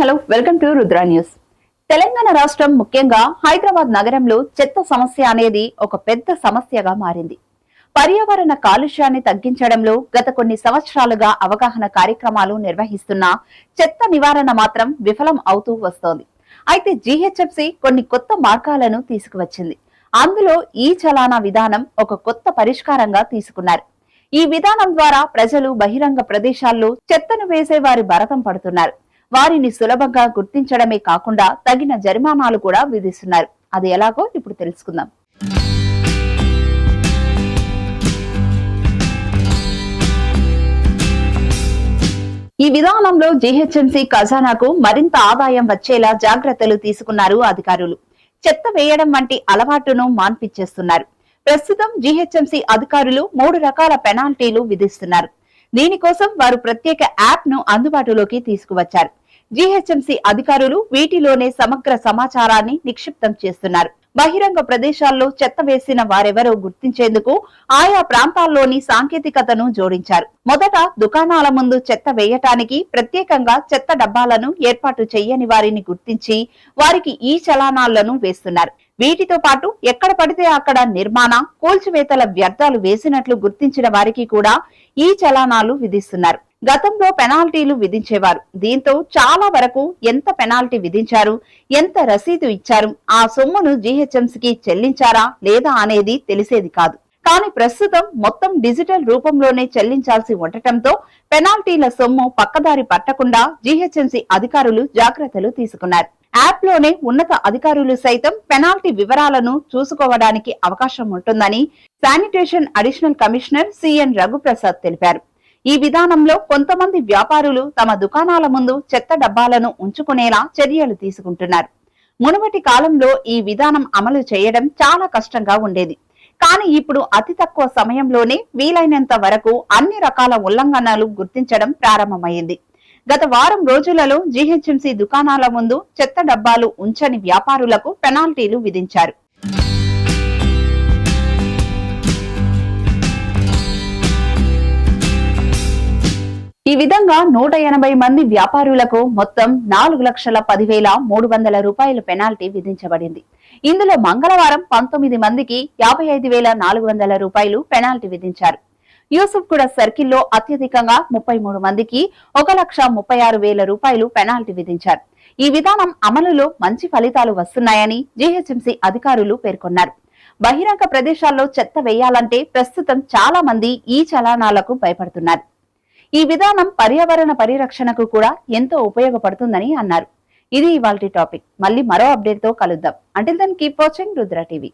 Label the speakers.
Speaker 1: hello welcome to Rudra news Telangana రాష్ట్రం ముఖ్యంగా హైదరాబాద్ నగరంలో చెత్త సమస్య అనేది ఒక పెద్ద సమస్యగా మారింది పర్యావరణ కాలుష్యాన్ని తగ్గించడంలో గత కొన్ని సంవత్సరాలుగా అవగాహన కార్యక్రమాలు నిర్వహిస్తున్న చెత్త నివారణ మాత్రం విఫలం అవుతూ వస్తోంది అయితే జిహెచ్ఎఫ్సి కొన్ని కొత్త మార్గాలను తీసుకువచ్చింది అందులో ఈ చలానా విధానం ఒక కొత్త పరిష్కారంగా తీసుకున్నారు ఈ విధానం ద్వారా ప్రజలు బహిరంగ ప్రదేశాల్లో చెత్తను వేసే వారి భరతం పడుతున్నారు వారిని సులభంగా గుర్తించడమే కాకుండా తగిన జరిమానాలు కూడా విధిస్తున్నారు అది ఎలాగో ఇప్పుడు తెలుసుకుందాం ఈ విధానంలో జీహెచ్ఎంసీ ఖజానాకు మరింత ఆదాయం వచ్చేలా జాగ్రత్తలు తీసుకున్నారు అధికారులు చెత్త వేయడం వంటి అలవాటును మాన్పిచ్చేస్తున్నారు ప్రస్తుతం జీహెచ్ఎంసీ అధికారులు మూడు రకాల పెనాల్టీలు విధిస్తున్నారు దీనికోసం వారు ప్రత్యేక యాప్ ను అందుబాటులోకి తీసుకువచ్చారు జీహెచ్ఎంసీ అధికారులు వీటిలోనే సమగ్ర సమాచారాన్ని నిక్షిప్తం చేస్తున్నారు బహిరంగ ప్రదేశాల్లో చెత్త వేసిన వారెవరో గుర్తించేందుకు ఆయా ప్రాంతాల్లోని సాంకేతికతను జోడించారు మొదట దుకాణాల ముందు చెత్త వేయటానికి ప్రత్యేకంగా చెత్త డబ్బాలను ఏర్పాటు చేయని వారిని గుర్తించి వారికి ఈ చలానాలను వేస్తున్నారు వీటితో పాటు ఎక్కడ పడితే అక్కడ నిర్మాణ కూల్చివేతల వ్యర్థాలు వేసినట్లు గుర్తించిన వారికి కూడా ఈ చలానాలు విధిస్తున్నారు గతంలో పెనాల్టీలు విధించేవారు దీంతో చాలా వరకు ఎంత పెనాల్టీ విధించారు ఎంత రసీదు ఇచ్చారు ఆ సొమ్మును జీహెచ్ఎంసీకి చెల్లించారా లేదా అనేది తెలిసేది కాదు కానీ ప్రస్తుతం మొత్తం డిజిటల్ రూపంలోనే చెల్లించాల్సి ఉండటంతో పెనాల్టీల సొమ్ము పక్కదారి పట్టకుండా జీహెచ్ఎంసీ అధికారులు జాగ్రత్తలు తీసుకున్నారు యాప్ లోనే ఉన్నత అధికారులు సైతం పెనాల్టీ వివరాలను చూసుకోవడానికి అవకాశం ఉంటుందని sanitation additional commissioner CN Raghuprasad తెలిపారు ఈ విధానంలో కొంతమంది వ్యాపారులు తమ దుకాణాల ముందు చెత్త డబ్బాలను ఉంచుకునేలా చర్యలు తీసుకుంటున్నారు మునుపటి కాలంలో ఈ విధానం అమలు చేయడం చాలా కష్టంగా ఉండేది కానీ ఇప్పుడు అతి తక్కువ సమయంలోనే వీలైనంత వరకు అన్ని రకాల ఉల్లంఘనలు గుర్తించడం ప్రారంభమైంది గత వారం రోజులలో జీహెచ్ఎంసీ దుకాణాల ముందు చెత్త డబ్బాలు ఉంచని వ్యాపారులకు పెనాల్టీలు విధించారు విధంగా నూట ఎనభై మంది వ్యాపారులకు మొత్తం నాలుగు లక్షల పదివేల మూడు వందల రూపాయల పెనాల్టీ విధించబడింది ఇందులో మంగళవారం పంతొమ్మిది మందికి యాభై ఐదు వేల నాలుగు వందల రూపాయలు పెనాల్టీ విధించారు యూసుఫ్ కూడా సర్కిల్లో అత్యధికంగా ముప్పై మూడు మందికి ఒక లక్ష ముప్పై ఆరు వేల రూపాయలు పెనాల్టీ విధించారు ఈ విధానం అమలులో మంచి ఫలితాలు వస్తున్నాయని జీహెచ్ఎంసీ అధికారులు పేర్కొన్నారు బహిరంగ ప్రదేశాల్లో చెత్త వేయాలంటే ప్రస్తుతం చాలా మంది ఈ చలానాలకు భయపడుతున్నారు ఈ విధానం పర్యావరణ పరిరక్షణకు కూడా ఎంతో ఉపయోగపడుతుందని అన్నారు ఇది ఇవాల్టి టాపిక్ మళ్ళీ మరో అప్డేట్ తో కలుద్దాం until then keep watching Rudra TV